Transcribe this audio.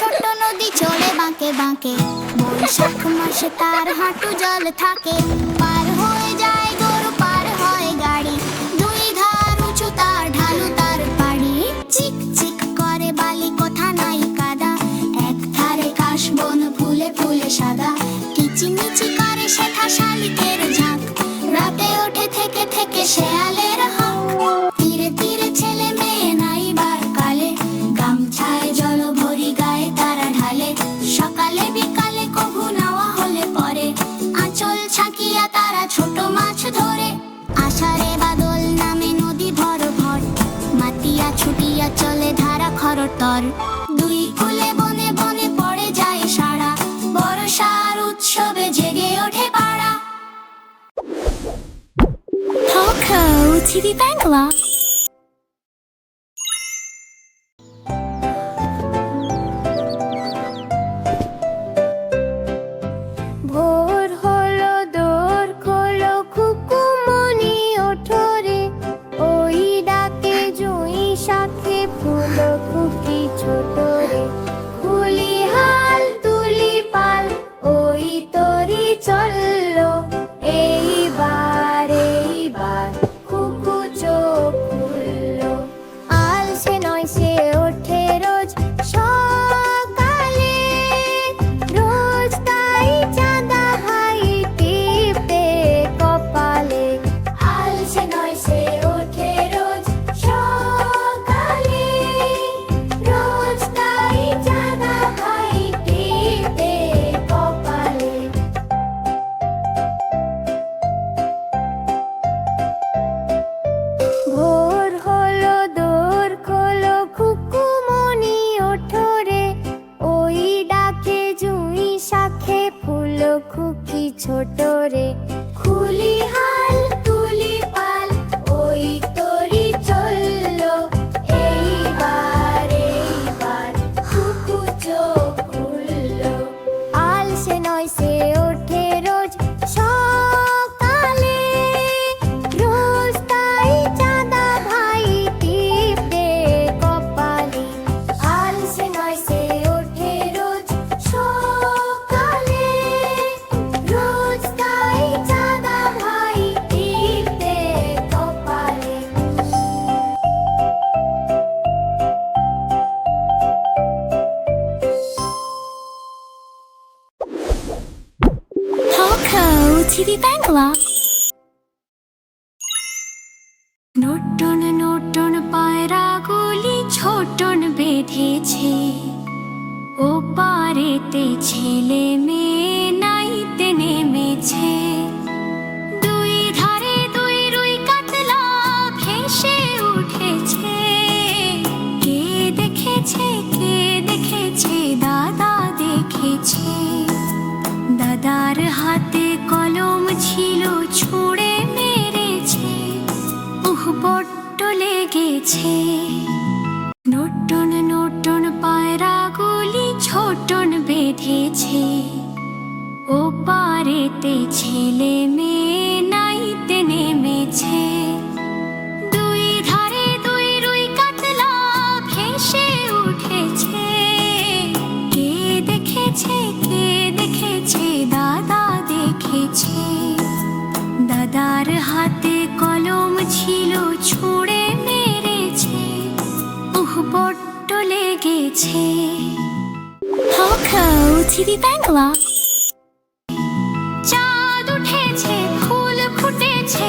ছোট নদী চলে বাঁকে বাঁকে। বৈশাখ মাসে তার হাঁটু জল থাকে। পার হয়ে যায় গরু, পার হয় গাড়ি। দুই ধার উঁচু তার ঢালু তার পাড়ি চিক চিক করে বালি, কোথা নাই কাদা। এক ধারে কাশ বন ফুলে ফুলে সাদা। কিচিমিচি করে শেখা শালিকের ঝাঁক। রাতে ওঠে থেকে থেকে শেয়ালের খরতর দুই কুলে বনে বনে পড়ে যায় সারা। বর্ষার উৎসবে জেগে ওঠে পাড়া। Poco TV Bangla আল সে নয় সে খুকি ছোট রে। TV Bangla নটন নটন পায়রা গুলি ছোটন বেঁধেছে। ও পারেতে ছেলে মেয়ে লেগেছে নটন নটন পায়রা গুলি ছোটন বেঁধেছে। ও পারেতে ছেলে মেয়ে লেগেছে Poco TV Bangla চাঁদ উঠেছে ফুল ফুটেছে